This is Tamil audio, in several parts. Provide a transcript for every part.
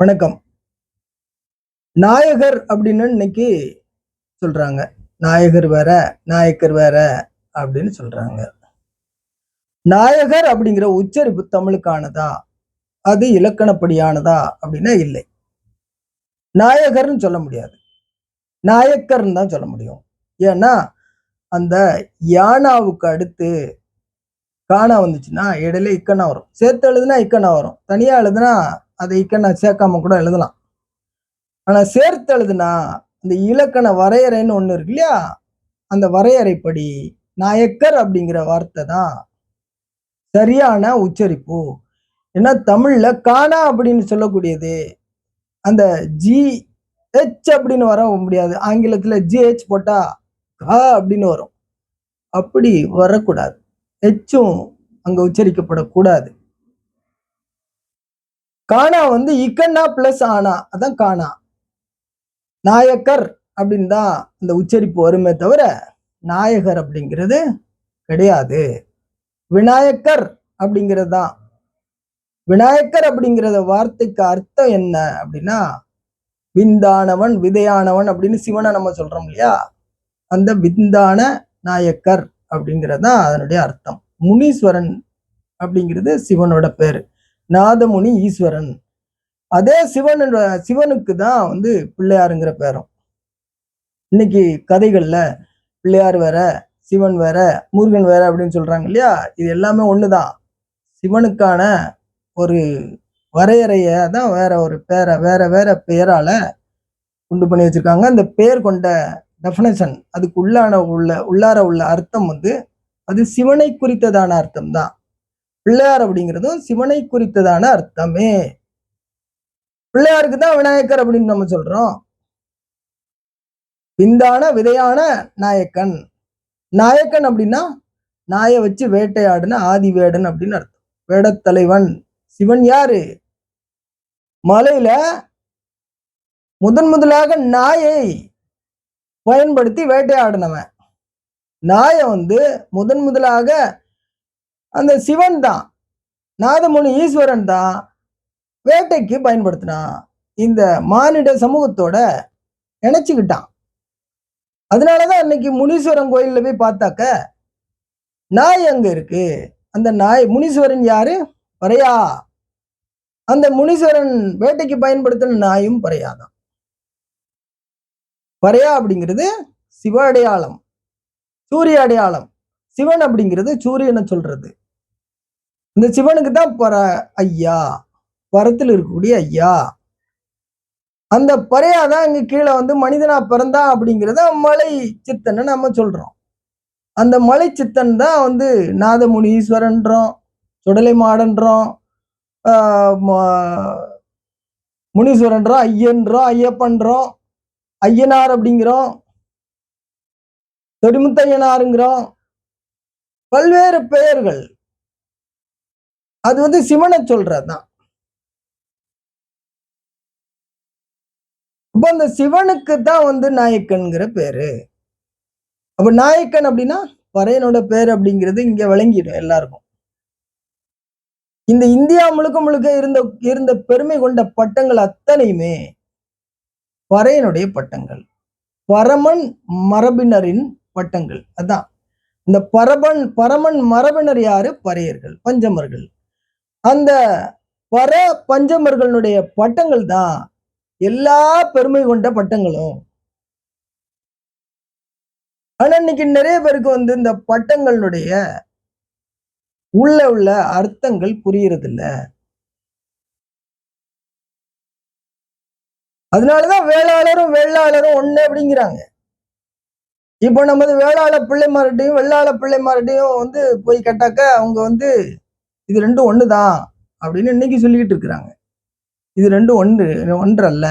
வணக்கம். நாயகர் அப்படின்னு இன்னைக்கு சொல்றாங்க. நாயகர் வேற, நாயக்கர் வேற அப்படின்னு சொல்றாங்க. நாயகர் அப்படிங்கிற உச்சரிப்பு தமிழுக்கானதா? அது இலக்கணப்படியானதா? அப்படின்னா இல்லை. நாயகர்னு சொல்ல முடியாது. நாயக்கர்னு தான் சொல்ல முடியும். ஏன்னா, அந்த யானாவுக்கு அடுத்து காணா வந்துச்சுன்னா, இடையில இக்கனா வரும். சேர்த்து எழுதுனா இக்கன்னா வரும். தனியா எழுதுனா அதை நான் சேர்க்காம கூட எழுதலாம். ஆனால் சேர்த்து எழுதுனா, இந்த இலக்கண வரையறைன்னு ஒன்று இருக்கு இல்லையா? அந்த வரையறைப்படி நாயக்கர் அப்படிங்கிற வார்த்தை தான் சரியான உச்சரிப்பு. ஏன்னா தமிழ்ல காணா அப்படின்னு சொல்லக்கூடியது, அந்த ஜி, ஹெச் அப்படின்னு வர முடியாது. ஆங்கிலத்தில் ஜிஹெச் போட்டா கா அப்படின்னு வரும். அப்படி வரக்கூடாது. ஹெச்சும் அங்க உச்சரிக்கப்படக்கூடாது. கானா வந்து இக்கண்ணா பிளஸ் ஆனா. அதான் கானா. நாயக்கர் அப்படின்னு தான் அந்த உச்சரிப்பு வருமே தவிர, நாயகர் அப்படிங்கிறது கிடையாது. விநாயக்கர் அப்படிங்கிறது தான். விநாயக்கர் அப்படிங்கிற வார்த்தைக்கு அர்த்தம் என்ன அப்படின்னா, விந்தானவன், விதையானவன் அப்படின்னு சிவனை நம்ம சொல்றோம் இல்லையா? அந்த விந்தான நாயக்கர் அப்படிங்கிறது தான் அதனுடைய அர்த்தம். முனீஸ்வரன் அப்படிங்கிறது சிவனோட பேரு. நாதமுனி ஈஸ்வரன். அதே சிவன் சிவனுக்கு தான் வந்து பிள்ளையாருங்கிற பேரும். இன்னைக்கு கதைகள்ல பிள்ளையார் வேற, சிவன் வேற, முருகன் வேற அப்படின்னு சொல்றாங்க இல்லையா? இது எல்லாமே ஒண்ணுதான். சிவனுக்கான ஒரு வரையறைய தான் வேற ஒரு பேரை வேற வேற பெயரால உண்டு பண்ணி வச்சிருக்காங்க. அந்த பெயர் கொண்ட டெஃபனேஷன் அதுக்கு உள்ளான உள்ள உள்ளார உள்ள அர்த்தம் வந்து, அது சிவனை குறித்ததான அர்த்தம் தான். பிள்ளையார் அப்படிங்கிறதும் சிவனை குறித்ததான அர்த்தமே. பிள்ளையாருக்கு தான் விநாயகர் அப்படின்னு நம்ம சொல்றோம். விந்தான, விதையான நாயக்கன். நாயக்கன் அப்படின்னா, நாய வச்சு வேட்டையாடுன ஆதிவேடன் அப்படின்னு அர்த்தம். வேடத்தலைவன். சிவன் யாரு? மலையில முதன் முதலாக நாயை பயன்படுத்தி வேட்டையாடினவன். நாயை வந்து முதன் முதலாக அந்த சிவன் தான். நாதமுனி ஈஸ்வரன் தான் வேட்டைக்கு பயன்படுத்தினான். இந்த மானிட சமூகத்தோட இணைச்சுக்கிட்டான். அதனாலதான் அன்னைக்கு முனீஸ்வரன் கோயில்ல போய் பார்த்தாக்க, நாய் அங்க இருக்கு. அந்த நாய் முனீஸ்வரன் யாரு? பறையா. அந்த முனீஸ்வரன் வேட்டைக்கு பயன்படுத்தின நாயும் பறையாதான் பறையா அப்படிங்கிறது சிவ அடையாளம். சூரிய அடையாளம். சிவன் அப்படிங்கிறது சூரியனை சொல்றது. இந்த சிவனுக்கு தான் பர ஐயா. பரத்தில் இருக்கக்கூடிய ஐயா. அந்த பறையா தான் இங்க கீழே வந்து மனிதனா பிறந்தான் அப்படிங்கிறத மலை சித்தன்னு நம்ம சொல்றோம். அந்த மலை சித்தன் தான் வந்து நாதமுனி ஈஸ்வரன்றோம், சுடலை மாடன்றோம், முனீஸ்வரன்றோம், ஐயன்றோம், ஐயப்பன்றோம், ஐயனார் அப்படிங்கிறோம். தொடிமுத்தையனாருங்கிறோம். பல்வேறு பெயர்கள். அது வந்து சிவனை சொல்றதுதான். அப்ப அந்த சிவனுக்கு தான் வந்து நாயக்கன்ங்கிற பேரு. அப்ப நாயக்கன் அப்படின்னா, பறையனோட பேர் அப்படிங்கிறது இங்க விளங்கிடும் எல்லாருக்கும். இந்த இந்தியா முழுக்க முழுக்க இருந்த இருந்த பெருமை கொண்ட பட்டங்கள் அத்தனையுமே பறையனுடைய பட்டங்கள். பரமன் மரபினரின் பட்டங்கள். அதான். இந்த பரபன் பரமன் மரபினர் யாரு? பறையர்கள், பஞ்சமர்கள். அந்த பர பஞ்சமர்களுடைய பட்டங்கள் தான் எல்லா பெருமை கொண்ட பட்டங்களும். ஆனா இன்னைக்கு நிறைய பேருக்கு வந்து இந்த பட்டங்களுடைய உள்ள உள்ள அர்த்தங்கள் புரியறதில்ல. அதனாலதான் வேளாளரும், வேளாளரும் ஒண்ணு அப்படிங்கிறாங்க. இப்ப நமது வேளாள பிள்ளைமார்கிட்டயும், வெள்ளாள பிள்ளைமார்கிட்டயும் வந்து போய் கேட்டாக்க, அவங்க வந்து இது ரெண்டும் ஒண்ணுதான் அப்படின்னு இன்னைக்கு சொல்லிக்கிட்டு இருக்கிறாங்க. இது ரெண்டும் ஒன்று ஒன்றல்ல.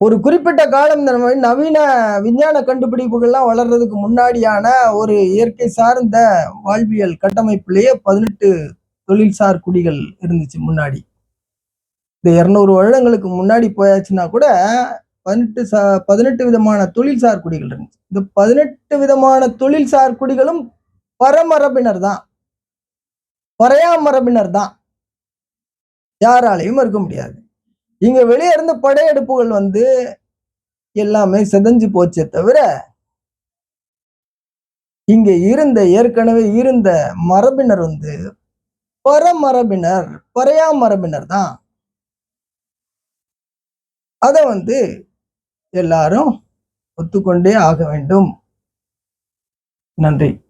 ஒரு குறிப்பிட்ட காலம் இந்த நவீன விஞ்ஞான கண்டுபிடிப்புகள்லாம் வளர்றதுக்கு முன்னாடியான ஒரு இயற்கை சார்ந்த வாழ்வியல் கட்டமைப்பிலேயே 18 தொழில்சார் குடிகள் இருந்துச்சு முன்னாடி. இந்த 200 வருடங்களுக்கு முன்னாடி போயாச்சுன்னா கூட பதினெட்டு சா பதினெட்டு விதமான தொழில்சார் குடிகள் இருந்துச்சு. இந்த 18 விதமான தொழில்சார் குடிகளும் பரமரபினர் தான். பறையா மரபினர் தான் யாராலையும் இருக்க முடியாது இங்க வெளியே இருந்த படையெடுப்புகள் வந்து எல்லாமே செதஞ்சு போச்சே தவிர இங்க இருந்த ஏற்கனவே இருந்த மரபினர் வந்து பரமரபினர் பறையா மரபினர் தான் அதை வந்து எல்லாரும் ஒத்துக்கொண்டே ஆக வேண்டும். நன்றி.